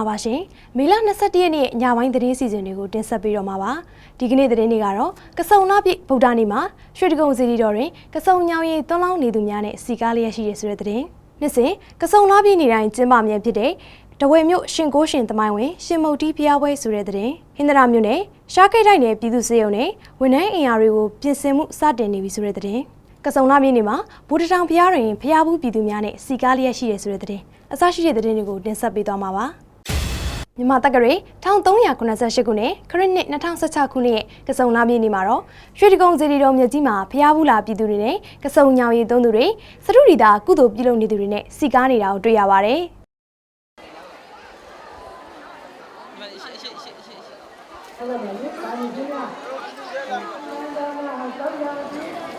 ္ဂလာပါရှင်မေလ22ရက်နေ့ညပိုင်းသတင်းစီစဉ်တွေကိုတင်ဆက်ပေးတော့မှာပါဒီကနေ့သတင်းတွေကတော့ကစုံနာပြည့်ဗုဒ္ဓနေ့မှာရွှေတကုံစီရီတော်တွင်ကစုံညောင်ရည်သွန်းလောင်းနေသူများနဲ့စီကားလျက်ရှိရဆိုတဲ့သတင်းနှစ်စဉ်ကစုံနာပြည့်နေ့တိုင်းကျင်းပမြဲဖြစ်တဲ့တဝဲမြို့ရှင်ကိုရှင်သမိုင်းဝင်ရှင်မုတ်တီဖျားပွဲဆိုတဲ့သတင်းဟင်္ဒရာမြို့နယ်ရှားကိတ်တိုင်းနယ်ပြည်သူစေယုံနဲ့ဝန်ထမ်းအင်အားတွေကိုပြင်ဆင်မှုစတင်နေပြီဆိုတဲ့သတင်းကစုံနာပြည့်နေ့မှာဘူတထောင်ဖျားတွင်ဖျားဘူးပြည်သူများနဲ့စီကားလျက်ရှိရဆိုတဲ့သတင်းအစရှိတဲ့သတင်းတွေကိုတင်ဆက်ပေးသွားမှာပါ မြန်မာတက္ကရာ1388ခုနှစ်ခရစ်နှစ်2016ခုနှစ်ရဲ့ကစုံလာပြည်နေမှာတော့ရွှေတကုံစီရီတော်မြတ်ကြီးမှာဖျားဘူးလာပြည်သူတွေနဲ့ကစုံညောင်ရည်သုံးသူတွေစတုရီတာကုသိုလ်ပြုလုပ်နေသူတွေနဲ့စီကားနေတာကိုတွေ့ရပါတယ်။က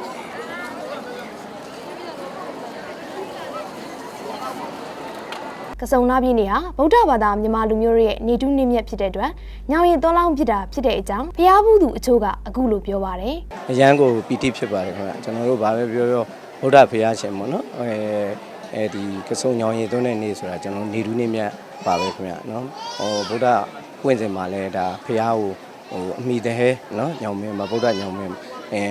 စုံလာပြည်နေဟာဗုဒ္ဓဘာသာမြန်မာလူမျိုးတွေရဲ့နေတုနေမြတ်ဖြစ်တဲ့အတွက်ညောင်ရည်သွန်းလောင်းဖြစ်တာဖြစ်တဲ့အကြောင်းဖျားဘူးသူအချို့ကအခုလိုပြောပါတယ်အရန်ကိုပီတိဖြစ်ပါတယ်ခင်ဗျကျွန်တော်တို့ဘာပဲပြောပြောဗုဒ္ဓဖရာရှင်ပေါ့နော်အဲအဲဒီကစုံညောင်ရည်သွန်းတဲ့နေ့ဆိုတာကျွန်တော်နေထူးနေမြတ်ပါပဲခင်ဗျနော်ဟိုဗုဒ္ဓပွင့်စင်မှာလဲဒါဖရာကိုဟိုအမိတဲ့ဟဲနော်ညောင်မင်းမှာဗုဒ္ဓညောင်မင်းအဲ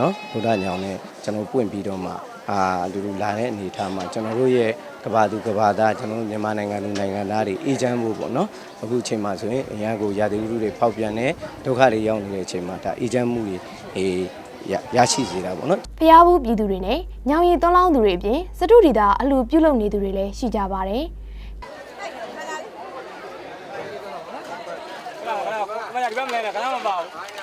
နော်ဗုဒ္ဓညောင်နဲ့ကျွန်တော်ပွင့်ပြီးတော့မှအာလူလူလာတဲ့အနေထားမှာကျွန်တော်တို့ရဲ့ ကဘာသူကဘာသားကျွန်တော်တို့မြန်မာနိုင်ငံလူနိုင်ငံသားတွေအေဂျင့်ဖို့ပေါ့နော်အခုအချိန်မှာဆိုရင်အရန်ကိုရာသီဥတုတွေဖောက်ပြန်နေဒုက္ခတွေရောက်နေတဲ့အချိန်မှာဒါအေဂျင့်မှုတွေအေးရရရှိစေတာပေါ့နော်ဖျားဘူးပြည်သူတွေနဲ့ညောင်ရည်သွန်းလောင်းသူတွေအပြင်စတုရီတာအလူပြုလုပ်နေသူတွေလည်းရှိကြပါတယ်မရဒီဘက်မလဲနဲ့ခဏမပါဘူးက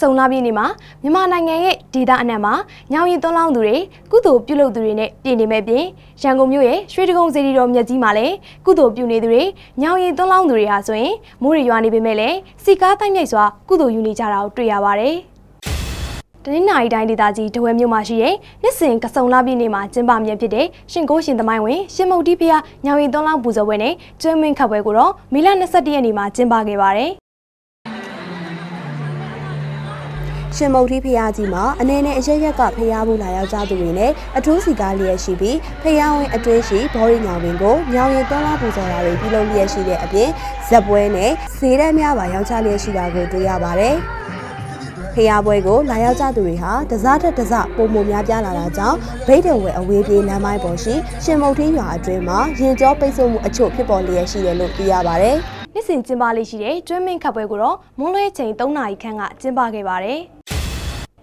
စုံလာပြည်နေမှာမြန်မာနိုင်ငံရဲ့ဒေသအနှံ့မှာညောင်ရည်သွန်းလောင်းသူတွေကုသိုလ်ပြုလုပ်သူတွေနဲ့ပြည်နေမဲ့ပြင်ရန်ကုန်မြို့ရဲ့ရွှေတကုံစီရီတော်မြတ်ကြီးမှာလည်းကုသိုလ်ပြုနေသူတွေညောင်ရည်သွန်းလောင်းသူတွေဟာဆိုရင်မိုးရရွာနေပေမဲ့လည်းစီကားတိုက်မြိုက်စွာကုသိုလ်ယူနေကြတာကိုတွေ့ရပါတယ်တနင်္လာရီတိုင်းဒေသကြီးတဝဲမြို့မှာရှိတဲ့နှစ်စဉ်ကစုံလာပြည်နေမှာကျင်းပမြဲဖြစ်တဲ့ရှင်ကိုရှင်သမိုင်းဝင်ရှင်မုတ်တီဖျားညောင်ရည်သွန်းလောင်းပူဇော်ပွဲနဲ့ကျွမ်းမင်းခတ်ပွဲကိုတော့မေလ22ရက်နေ့မှာကျင်းပခဲ့ပါတယ် ရှင်မုတ်တီဖျားကြီးမှာအနေနဲ့အရရက်ကဖျားဘူးလာရောက်ကြသူတွေနဲ့အထူးစီကားလျက်ရှိပြီးဖျားဝင်အတွင်းရှိဘောရီညောင်ပင်ကိုညောင်ရင်သွန်းလာပူဇော်တာတွေပြုလုပ်လျက်ရှိတဲ့အပြင်ဇက်ပွဲနဲ့ဈေးတန်းများပါရောက်ချလျက်ရှိတာကိုတွေ့ရပါတယ်ဖျားပွဲကိုလာရောက်ကြသူတွေဟာတစားထက်တစားပုံမများပြားလာတာကြောင့်ဗိတ်တော်ဝဲအဝေးပြေးလမ်းမိုင်းပေါ်ရှိရှင်မုတ်တီရွာအတွင်းမှာရင်ကျောပိတ်ဆို့မှုအချို့ဖြစ်ပေါ်လျက်ရှိတယ်လို့သိရပါတယ်။နှစ်စဉ်ကျင်းပလေးရှိတဲ့ကျွမ်းမင်းခတ်ပွဲကိုတော့မွန်းလွဲချိန်3နာရီခန့်ကကျင်းပခဲ့ပါတယ်။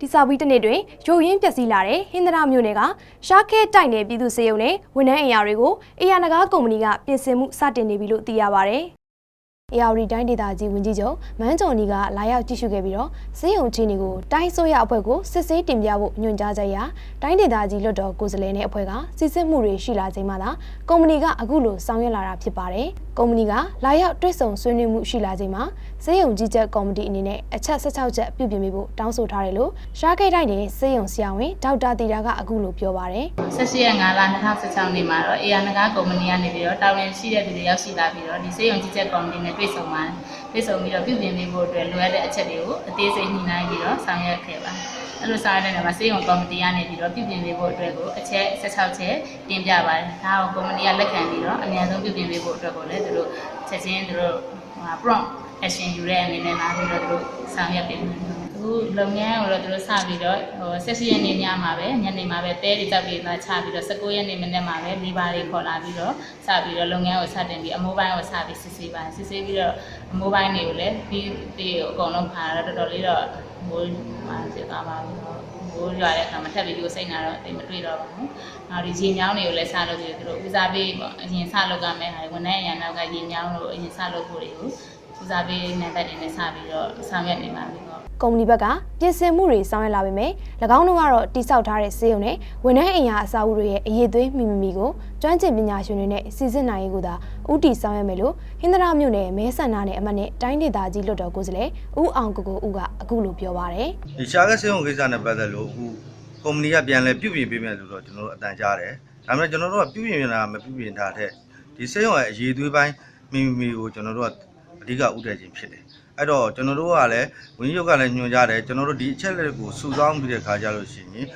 ဒီစာဝီတစ်နေ့တွင်ရုပ်ရင်းပျက်စီးလာတဲ့ဟင်္ဒရာမြို့နယ်ကရှားခဲတိုက်နယ်ပြည်သူစေယုံနဲ့ဝန်ထမ်းအင်အားတွေကိုအေယာနဂါကုမ္ပဏီကပြင်ဆင်မှုစတင်နေပြီလို့သိရပါတယ်။အေယာဝတီတိုင်းဒေသကြီးဝန်ကြီးချုပ်မန်းကျော်နီကလာရောက်ကြည့်ရှုခဲ့ပြီးတော့စေယုံချင်းတွေကိုတိုင်းဆိုရအဖွဲ့ကိုစစ်ဆေးတင်ပြဖို့ညွှန်ကြားချက်အရတိုင်းဒေသကြီးလွှတ်တော်ကိုယ်စားလှယ်နဲ့အဖွဲ့ကစစ်စစ်မှုတွေရှိလာချိန်မှသာကုမ္ပဏီကအခုလိုဆောင်ရွက်လာတာဖြစ်ပါတယ်။ကုမ္ပဏီကလာရောက်တွဲဆုံဆွေးနွေးမှုရှိလာချိန်မှာစေယုံကြီးချက်ကော်မတီအနေနဲ့အချက်16ချက်ပြုပြင်ပေးဖို့တောင်းဆိုထားတယ်လို့ရှားခိတ်တိုင်းနယ်စေယုံဆရာဝန်ဒေါက်တာတီတာကအခုလိုပြောပါတယ်။18ရက်5လ2016နေ့မှာတော့ AR နဂါကုမ္ပဏီကနေပြီးတော့တာဝန်ရှိတဲ့သူတွေရောက်ရှိလာပြီးတော့ဒီစေယုံကြီးချက်ကော်မတီနဲ့တွေ့ဆုံပါတယ် တွေ့ဆုံပြီးတော့ပြုပြင်ပေးဖို့အတွက်လိုအပ်တဲ့အချက်တွေကိုအသေးစိတ်ညှိနှိုင်းပြီးတော့ဆောင်ရွက်ခဲ့ပါတယ်အဲ့လိုဆောင်ရွက်တဲ့နေရာမှာစေယုံကော်မတီကနေပြီးတော့ပြုပြင်ပေးဖို့အတွက်ကိုအချက်16ချက်တင်ပြပါတယ်ဒါကိုကုမ္ပဏီကလက်ခံပြီးတော့အများဆုံးပြုပြင်ပေးဖို့အတွက်ကိုလည်းသူတို့ချက်ချင်းသူတို့ဟာ prompt action ယူတဲ့အနေနဲ့လာပြီးတော့သူတို့ဆောင်ရွက်ပေးမယ် အခုလုပ်ငန်းကိုတော့သူတို့စပြီးတော့ဟို16ရက်နေ့ညမှာပဲညနေမှာပဲတဲတွေတောက်ပြီးတော့ချပြီးတော့19ရက်နေ့မနေ့မှာပဲလီဘာတွေခေါ်လာပြီးတော့စပြီးတော့လုပ်ငန်းကိုစတင်ပြီးအမိုးပိုင်းကိုစပြီးစစ်ဆေးပါတယ်စစ်ဆေးပြီးတော့အမိုးပိုင်းတွေကိုလည်းပြီးပြီးအကုန်လုံးခါတော့တော်တော်လေးတော့ဟိုဟာစစ်သွားပါပြီတော့ဘိုးရွာတဲ့အခါမှာထပ်ပြီးဒီကိုစိတ်နာတော့တိတ်မတွေ့တော့ဘူး။နောက်ဒီရေညောင်းတွေကိုလည်းစလုပ်ပြီးသူတို့ဦးစားပေးပေါ့အရင်စလုပ်ကမဲ့ဟာဝန်ထမ်းရန်နောက်ကရေညောင်းတို့အရင်စလုပ်ဖို့တွေကိုဦးစားပေးနဲ့တက်တင်နဲ့စပြီးတော့ဆောင်ရွက်နေပါပြီပေါ့ ကုမ္ပဏီဘက်ကပြင်ဆင်မှုတွေဆောင်ရွက်လာပေမဲ့၎င်းတို့ကတော့တိစောက်ထားတဲ့စေယုံနဲ့ဝန်ထမ်းအင်အားအစာအုပ်တွေရဲ့အရေးသွေးမိမိမိကိုကျွမ်းကျင်ပညာရှင်တွေနဲ့စီစစ်နိုင်ရေးကိုသာဥတီဆောင်ရွက်မယ်လို့ဟင်္ဒရာမြို့နယ်မဲဆန္ဒနယ်အမတ်နဲ့တိုင်းဒေသကြီးလွှတ်တော်ကိုယ်စားလှယ်ဦးအောင်ကိုကိုဦးကအခုလိုပြောပါရယ်ဒီရှားကဆေးရုံကိစ္စနဲ့ပတ်သက်လို့အခုကုမ္ပဏီကပြန်လဲပြုပြင်ပေးမယ်လို့တော့ကျွန်တော်တို့အတန်ကြားတယ်။ဒါပေမဲ့ကျွန်တော်တို့ကပြုပြင်နေတာမပြုပြင်တာတဲ့ဒီဆေးရုံရဲ့အရေးသွေးပိုင်းမိမိမိကိုကျွန်တော်တို့ကအဓိကဥတည်ခြင်းဖြစ်တယ်။ အဲ့တော့ကျွန်တော်တို့ကလည်းဝင်းရုပ်ကလည်းညွှန်ကြားတယ်ကျွန်တော်တို့ဒီအချက်လက်ကိုစုဆောင်းပြီးတဲ့ခါကြလို့ရှိရင်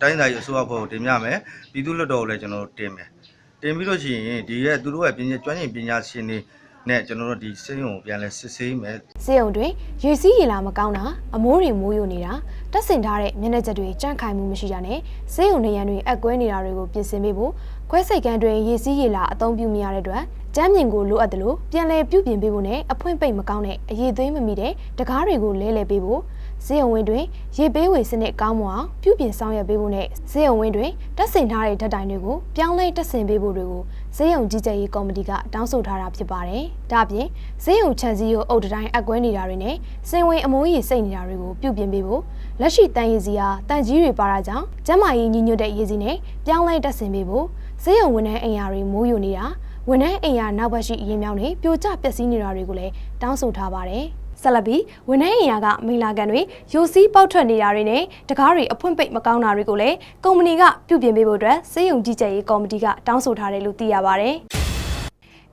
တိုင်းသားရေးအစိုးရဖွဲ့ကိုတင်ပြမယ်ပြည်သူ့လွှတ်တော်ကိုလည်းကျွန်တော်တို့တင်မယ်။ဒတင်ပြီးလို့ရှိရင်ဒီရဲ့သူတို့ရဲ့ပညာကျွမ်းကျင်ပညာရှင်တွေနဲ့ကျွန်တော်တို့ဒီစေယုံကိုပြန်လဲစစ်ဆေးမယ်စေယုံတွင်ရေစီးရေလာမကောင်းတာအမိုးတွေမိုးယိုနေတာ တက်ဆင်ထားတဲ့မျက်နှာချက်တွေကြန့်ခိုင်မှုမရှိတာနဲ့စေယုံနေရန်တွေအက်ကွဲနေတာတွေကိုပြင်ဆင်ပေးဖို့ခွဲစိတ်ကန်းတွင်ရေစီးရေလာအသုံးပြုမရတဲ့အတွက်ကျမ်းမြင်ကိုလိုအပ်တယ်လို့ပြန်လည်ပြုပြင်ပေးဖို့နဲ့အဖွင့်ပိတ်မကောင်းတဲ့အရေးသွေးမမီတဲ့တကားတွေကိုလဲလှယ်ပေးဖို့စေယုံဝင်းတွင်ရေပေးဝေစနစ်ကောင်းမွန်အောင်ပြုပြင်ဆောင်ရွက်ပေးဖို့နဲ့စေယုံဝင်းတွင်တက်ဆင်ထားတဲ့ဓာတ်တိုင်တွေကိုပြောင်းလဲတက်ဆင်ပေးဖို့တွေကိုစေယုံကြီးကြပ်ရေးကော်မတီကတောင်းဆိုထားတာဖြစ်ပါတယ်။ဒါ့အပြင်စေယုံချန်စီကိုအုပ်တတိုင်းအကွဲနေတာတွေနဲ့စင်ဝင်အမိုးကြီးစိတ်နေတာတွေကိုပြုပြင်ပေးဖို့ လက်ရှိတန်ရည်စီအားတန်ကြီးတွေပါတာကြောင့်ကျန်းမာရေးညီညွတ်တဲ့ရည်စီနဲ့ပြောင်းလဲတက်ဆင်ပေးဖို့စေယုံဝန်ထမ်းအိမ်ယာတွေမိုးယိုနေတာဝန်ထမ်းအိမ်ယာနောက်ဘက်ရှိအရင်မြောင်းတွေပြိုကျပျက်စီးနေတာတွေကိုလည်းတောင်းဆိုထားပါတယ်။ဆက်လက်ပြီးဝန်ထမ်းအိမ်ယာကမိလာကန်တွေယိုစီးပေါက်ထွက်နေတာတွေနဲ့တကားတွေအဖွင့်ပိတ်မကောင်းတာတွေကိုလည်းကုမ္ပဏီကပြုပြင်ပေးဖို့အတွက်စေယုံကြီးကြပ်ရေးကော်မတီကတောင်းဆိုထားတယ်လို့သိရပါတယ်။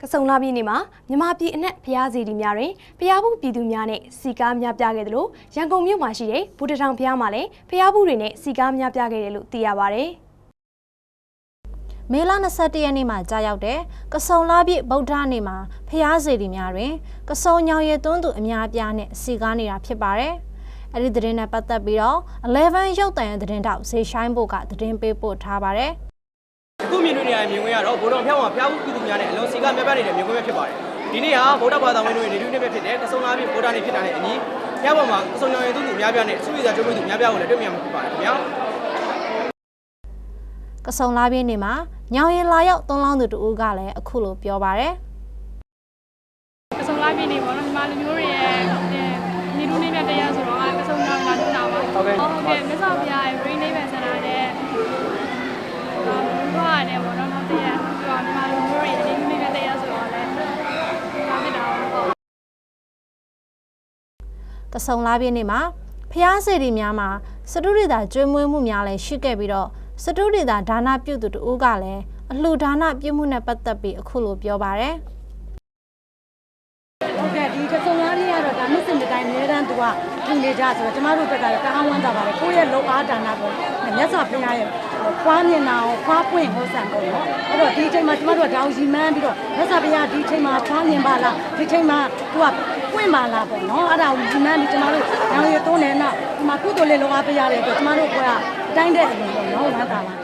ကစုံလာပြည်နေမှာမြမပြည်အနက်ဖျားစီတီများတွင်ဖျားဘူးပြည်သူများနဲ့စီကားများပြခဲ့တယ်လို့ရန်ကုန်မြို့မှာရှိတဲ့ဘူတထောင်ဖျားမှာလည်းဖျားဘူးတွေနဲ့စီကားများပြခဲ့တယ်လို့သိရပါတယ်။မေလ21ရက်နေ့မှာကြာရောက်တဲ့ကစုံလာပြည့်ဗုဒ္ဓနေ့မှာဖျားစေတီများတွင်ကစုံညောင်ရည်သွန်းသူအများအပြားနဲ့စီကားနေတာဖြစ်ပါတယ်။အဲ့ဒီသတင်းနဲ့ပတ်သက်ပြီးတော့11ရုပ်တံသတင်းတောက်ဇေရှိုင်းဘုတ်ကသတင်းပေးပို့ထားပါတယ်။ အခုမြင်တွေ့နေရတဲ့မြင်ကွင်းကတော့ဗုဒ္ဓဖျောင်းမှာဖျားဘူးပြည်သူများနဲ့အလုံးစီကမြတ်ပြနေတဲ့မြင်ကွင်းပဲဖြစ်ပါတယ်ဒီနေ့ဟာဗုဒ္ဓဘာသာဝင်တွေနေလူနေပဲဖြစ်တဲ့ကစုံလာပြီဗုဒ္ဓနေ့ဖြစ်တာနဲ့အညီဖျားပေါ်မှာကစုံညောင်ရင်သူသူများပြနဲ့စုရည်သာကျိုးမှုသူများပြကိုလည်းတွေ့မြင်မှာဖြစ်ပါတယ်ခင်ဗျာကစုံလာပြည့်နေ့မှာညောင်ရင်လာရောက်သွန်းလောင်းသူတူကလည်းအခုလိုပြောပါရယ်ကစုံလာပြည့်နေပေါ့နော်ဒီမှာလူမျိုးတွေရဲ့နေလူနေမြတ်တရားဆိုတော့အဲကစုံလာလာနေတာပါဟုတ်ကဲ့ဟုတ်ကဲ့မြတ်စွာဘုရားရဲ့ rain name ဆန္ဒနဲ့ဘာ ဘာနဲ့ပေါ့နော်နောက်တည့်ရဒီမှာလူမျိုးတွေနေလူနေမြတ်တရားဆိုတော့လည်းဒါဖြစ်တာပေါ့ကစုံလာပြည့်နေ့မှာဖျားစေတီများမှာစတုရိတာကျွေးမွေးမှုများလည်းရှိခဲ့ပြီးတော့စတုရိတာဒါနပြုသူတူကလည်းအလှူဒါနပြုမှုနဲ့ပတ်သက်ပြီးအခုလိုပြောပါရယ်ဟုတ်ကဲ့ဒီကစုံလားလေးကတော့ဒါနှစ်စဉ်တစ်တိုင်းအများတန်းသူကပြင်နေကြဆိုတော့ကျမတို့ဘက်ကတော့တအားဝမ်းသာပါတယ်ကိုယ့်ရဲ့လုံအားဒါနပေါ့မြတ်စွာဘုရားရဲ့ ဖွားမြင်တာကိုဖွားပွင့်ဟောဆံပေါ့နော်အဲ့တော့ဒီအချိန်မှာကျမတို့ကဒါကိုရီမန်းပြီးတော့မြတ်စွာဘုရားဒီအချိန်မှာဖွားမြင်ပါလားဒီအချိန်မှာသူကပွင့်ပါလားပေါ့နော်အဲ့ဒါကိုရီမန်းပြီးကျမတို့ရောင်ရည်သုံးနေတော့ဒီမှာကုသိုလ်လေးလုံအားပေးရတဲ့အတွက်ကျမတို့ကအတိုင်းတဲ့အရင်ပေါ့နော်ဝမ်းသာပါတယ်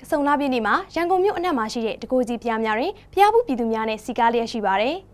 ကစုံလာပြည်နေမှာရန်ကုန်မြို့အနှံ့မှာရှိတဲ့တကိုကြီးပြားများတွင်ဖျားဘူးပြည်သူများနဲ့စီကားလျက်ရှိပါတယ်။